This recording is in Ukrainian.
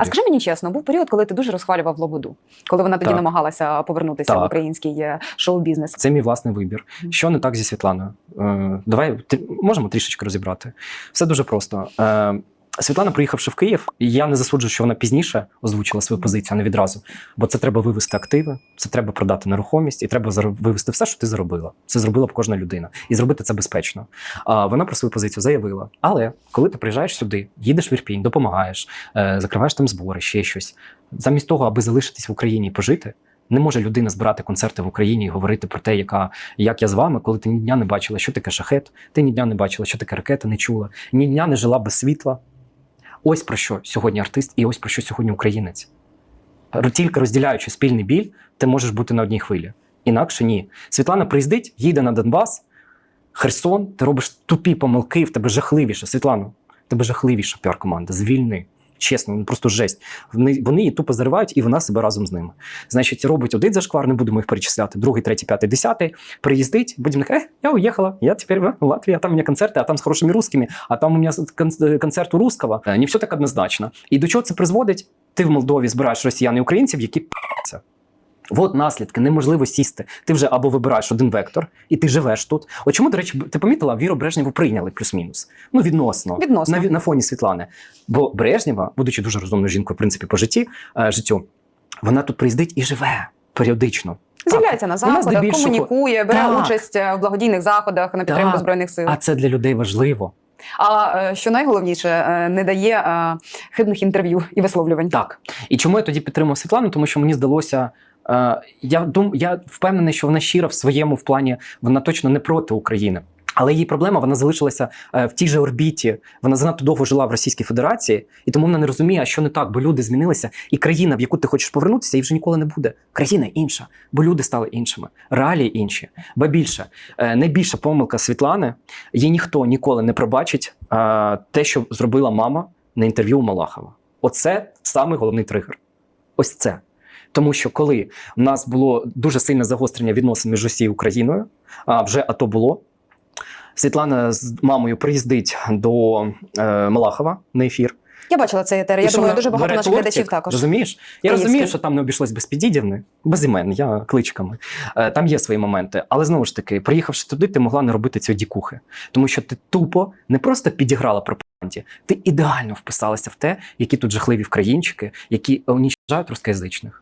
А скажи мені чесно, був період, коли ти дуже розхвалював Лободу, коли вона тоді Так. намагалася повернутися Так. в український е, шоу-бізнес. Це мій власний вибір. Що не так зі Світланою? Е, давай можемо трішечки розібрати. Все дуже просто. Е, Світлана, приїхавши в Київ, я не засуджую, що вона пізніше озвучила свою позицію, а не відразу. Бо це треба вивести активи, це треба продати нерухомість, і треба вивести все, що ти заробила. Це зробила б кожна людина, і зробити це безпечно. А вона про свою позицію заявила. Але коли ти приїжджаєш сюди, їдеш в Ірпінь, допомагаєш, е, закриваєш там збори, ще щось. Замість того, аби залишитись в Україні і пожити, не може людина збирати концерти в Україні і говорити про те, яка як я з вами, коли ти ні дня не бачила, що таке шахет, ти ні дня не бачила, що таке ракета, не чула, ні дня не жила без світла. Ось про що сьогодні артист, і ось про що сьогодні українець. Тільки розділяючи спільний біль, ти можеш бути на одній хвилі. Інакше ні. Світлана приїздить, їде на Донбас, Херсон, ти робиш тупі помилки, в тебе жахливіше. Світлано, в тебе жахливіша піар-команда. Звільни. Чесно, ну просто жесть. Вони, вони її тупо заривають, і вона себе разом з ними. Значить, робить один зашквар, не будемо їх перечисляти, другий, третій, п'ятий, десятий. Приїздить, будемо е, я уїхала, я тепер в Латвії, там у мене концерти, а там з хорошими русскими, а там у мене концерт у русского. Е, Не все так однозначно. І до чого це призводить? Ти в Молдові збираєш росіян і українців, які п***ться. От наслідки, неможливо сісти. Ти вже або вибираєш один вектор, і ти живеш тут. От чому, до речі, ти помітила, Віру Брежнєву прийняли плюс-мінус. Ну, відносно. Відносно. На, на фоні Світлани. Бо Брежнєва, будучи дуже розумною жінкою, в принципі, по житті, е, життю, вона тут приїздить і живе періодично. З'являється на заходах, комунікує, бере Так. участь е, в благодійних заходах на підтримку Так. збройних сил. А це для людей важливо. А е, що найголовніше, е, не дає хибних інтерв'ю і висловлювань. Так. І чому я тоді підтримав Світлану? Тому що мені здалося. Е, я дум, я впевнений, що вона щира в своєму в плані, вона точно не проти України. Але її проблема вона залишилася е, в тій же орбіті. Вона занадто довго жила в Російській Федерації, і тому вона не розуміє, що не так, бо люди змінилися, і країна, в яку ти хочеш повернутися, її вже ніколи не буде. Країна інша, бо люди стали іншими, реалії інші. Ба більше, е, найбільша помилка Світлани їй ніхто ніколи не пробачить те, що зробила мама на інтерв'ю у Малахова. Оце самий головний тригер. Ось це. Тому що коли в нас було дуже сильне загострення відносин між Росією і Україною, а вже АТО було. Світлана з мамою приїздить до е, Малахова на ефір. Я бачила цей етер. Я думаю, вона дуже багато наших глядачів також. Розумієш? Я Київський. розумію, що там не обійшлось без підідівни, без імен, я кличками. Е, Там є свої моменти. Але знову ж таки, приїхавши туди, ти могла не робити цього дікухи. Тому що ти тупо не просто підіграла пропаганді, ти ідеально вписалася в те, які тут жахливі вкраїнчики, які унічтожають рускоязичних.